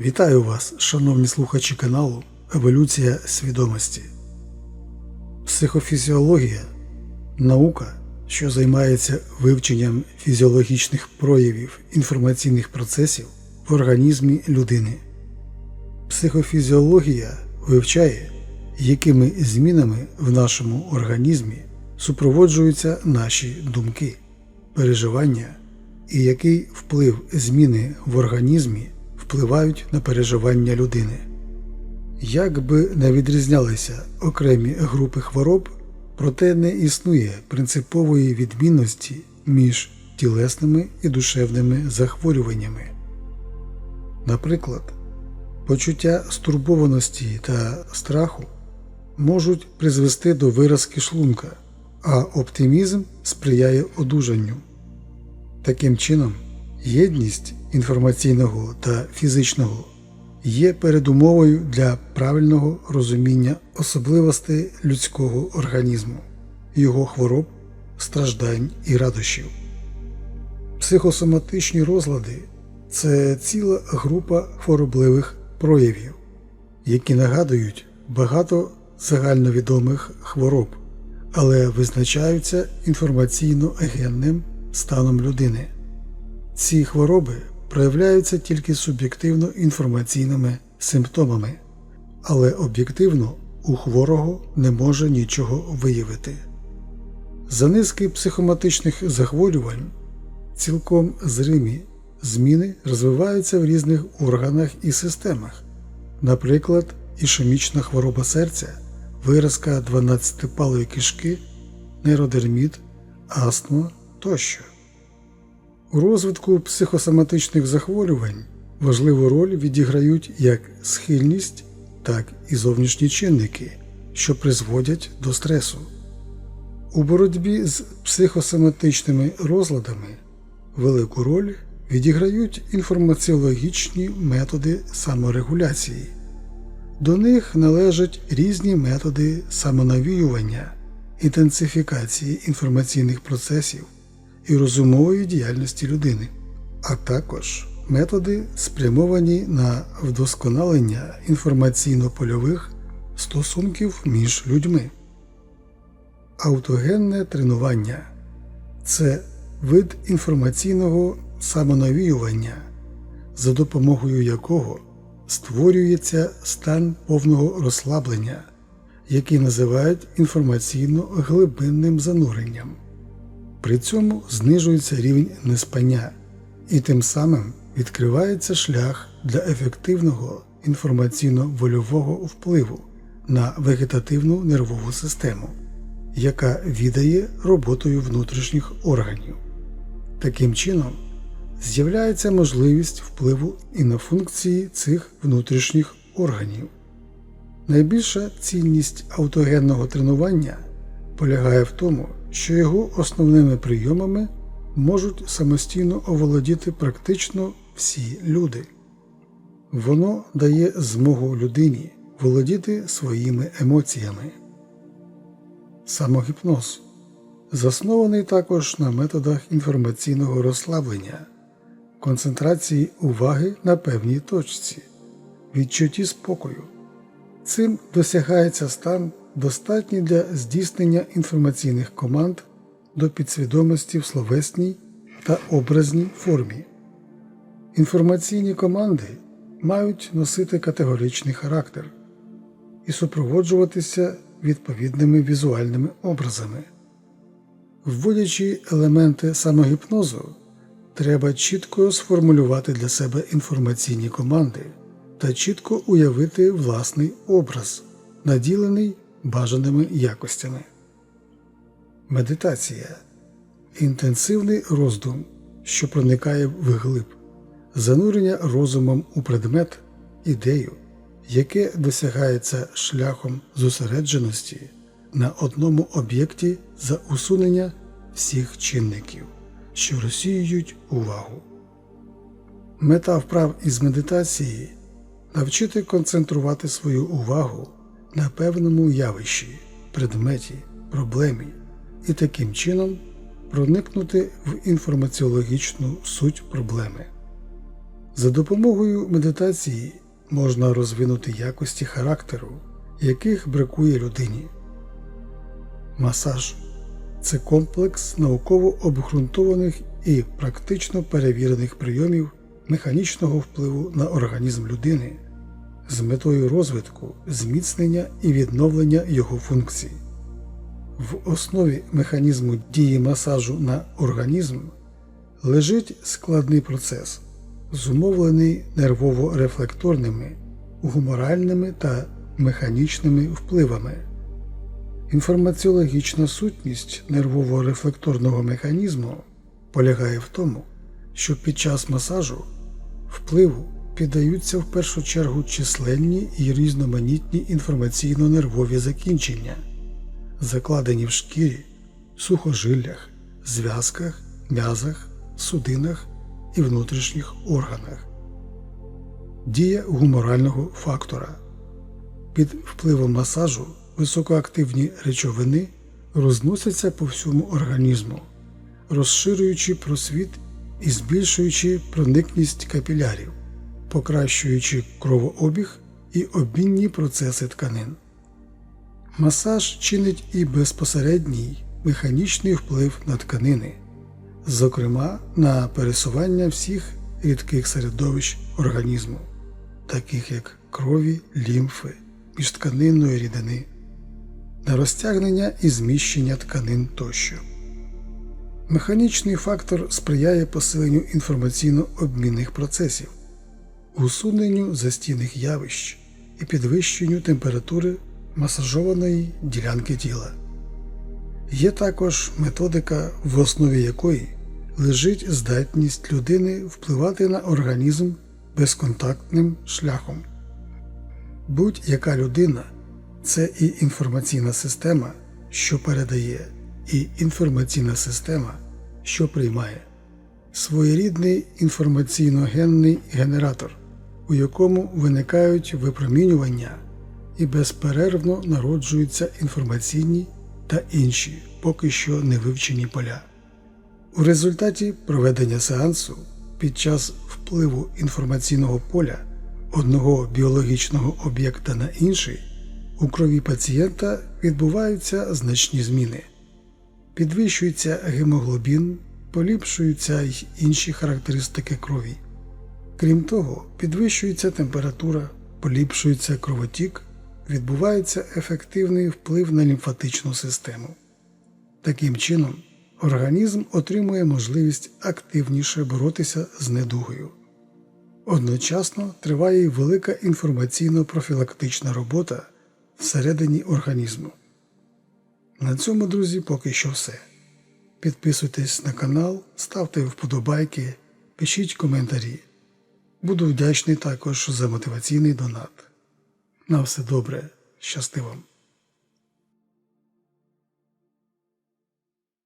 Вітаю вас, шановні слухачі каналу Еволюція свідомості. Психофізіологія наука, що займається вивченням фізіологічних проявів інформаційних процесів в організмі людини. Психофізіологія вивчає, якими змінами в нашому організмі супроводжуються наші думки, переживання і який вплив зміни в організмі впливають на переживання людини. Як би не відрізнялися окремі групи хвороб, проте не існує принципової відмінності між тілесними і душевними захворюваннями. Наприклад, почуття стурбованості та страху можуть призвести до виразки шлунка, а оптимізм сприяє одужанню. Таким чином, єдність інформаційного та фізичного є передумовою для правильного розуміння особливостей людського організму, його хвороб, страждань і радощів. Психосоматичні розлади це ціла група хворобливих проявів, які нагадують багато загальновідомих хвороб, але визначаються інформаційно-агенним станом людини. Ці хвороби проявляються тільки суб'єктивно інформаційними симптомами, але об'єктивно у хворого не може нічого виявити. За низки психоматичних захворювань цілком зримі зміни розвиваються в різних органах і системах, наприклад, ішемічна хвороба серця, виразка 12-палої кишки, нейродерміт, астма тощо. У розвитку психосоматичних захворювань важливу роль відіграють як схильність, так і зовнішні чинники, що призводять до стресу. У боротьбі з психосоматичними розладами велику роль відіграють інформаціологічні методи саморегуляції. До них належать різні методи самонавіювання, інтенсифікації інформаційних процесів і розумової діяльності людини, а також методи, спрямовані на вдосконалення інформаційно-польових стосунків між людьми. Автогенне тренування це вид інформаційного самонавіювання, за допомогою якого створюється стан повного розслаблення, який називають інформаційно-глибинним зануренням. При цьому знижується рівень неспання, і тим самим відкривається шлях для ефективного інформаційно-вольового впливу на вегетативну нервову систему, яка віддає роботою внутрішніх органів. Таким чином, з'являється можливість впливу і на функції цих внутрішніх органів. Найбільша цінність автогенного тренування полягає в тому, що його основними прийомами можуть самостійно оволодіти практично всі люди. Воно дає змогу людині володіти своїми емоціями. Самогіпноз заснований також на методах інформаційного розслаблення, концентрації уваги на певній точці, відчутті спокою. Цим досягається стан достатній для здійснення інформаційних команд до підсвідомості в словесній та образній формі. Інформаційні команди мають носити категоричний характер і супроводжуватися відповідними візуальними образами. Вводячи елементи самогіпнозу, треба чітко сформулювати для себе інформаційні команди та чітко уявити власний образ, наділений бажаними якостями. Медитація інтенсивний роздум, що проникає вглиб, занурення розумом у предмет, ідею, яке досягається шляхом зосередженості на одному об'єкті за усунення всіх чинників, що розсіюють увагу. Мета вправ із медитації навчити концентрувати свою увагу на певному явищі, предметі, проблемі і таким чином проникнути в інформаціологічну суть проблеми. За допомогою медитації можна розвинути якості характеру, яких бракує людині. Масаж це комплекс науково обґрунтованих і практично перевірених прийомів механічного впливу на організм людини з метою розвитку, зміцнення і відновлення його функцій. В основі механізму дії масажу на організм лежить складний процес, зумовлений нервово-рефлекторними, гуморальними та механічними впливами. Інформаціологічна сутність нервово-рефлекторного механізму полягає в тому, що під час масажу впливу піддаються в першу чергу численні і різноманітні інформаційно-нервові закінчення, закладені в шкірі, сухожиллях, зв'язках, м'язах, судинах і внутрішніх органах. Дія гуморального фактора під впливом масажу високоактивні речовини розносяться по всьому організму, розширюючи просвіт і збільшуючи проникність капілярів, покращуючи кровообіг і обмінні процеси тканин. Масаж чинить і безпосередній механічний вплив на тканини, зокрема на пересування всіх рідких середовищ організму, таких як крові, лімфи, міжтканинної рідини, на розтягнення і зміщення тканин тощо. Механічний фактор сприяє посиленню інформаційно-обмінних процесів, усуненню застійних явищ і підвищенню температури масажованої ділянки тіла. Є також методика, в основі якої лежить здатність людини впливати на організм безконтактним шляхом. Будь-яка людина це і інформаційна система, що передає, і інформаційна система, що приймає, своєрідний інформаційно-генний генератор, у якому виникають випромінювання і безперервно народжуються інформаційні та інші поки що не вивчені поля. У результаті проведення сеансу під час впливу інформаційного поля одного біологічного об'єкта на інший у крові пацієнта відбуваються значні зміни. Підвищується гемоглобін, поліпшуються й інші характеристики крові. Крім того, підвищується температура, поліпшується кровотік, відбувається ефективний вплив на лімфатичну систему. Таким чином, організм отримує можливість активніше боротися з недугою. Одночасно триває й велика інформаційно-профілактична робота всередині організму. На цьому, друзі, поки що все. Підписуйтесь на канал, ставте вподобайки, пишіть коментарі. Буду вдячний також за мотиваційний донат. На все добре, щасти вам!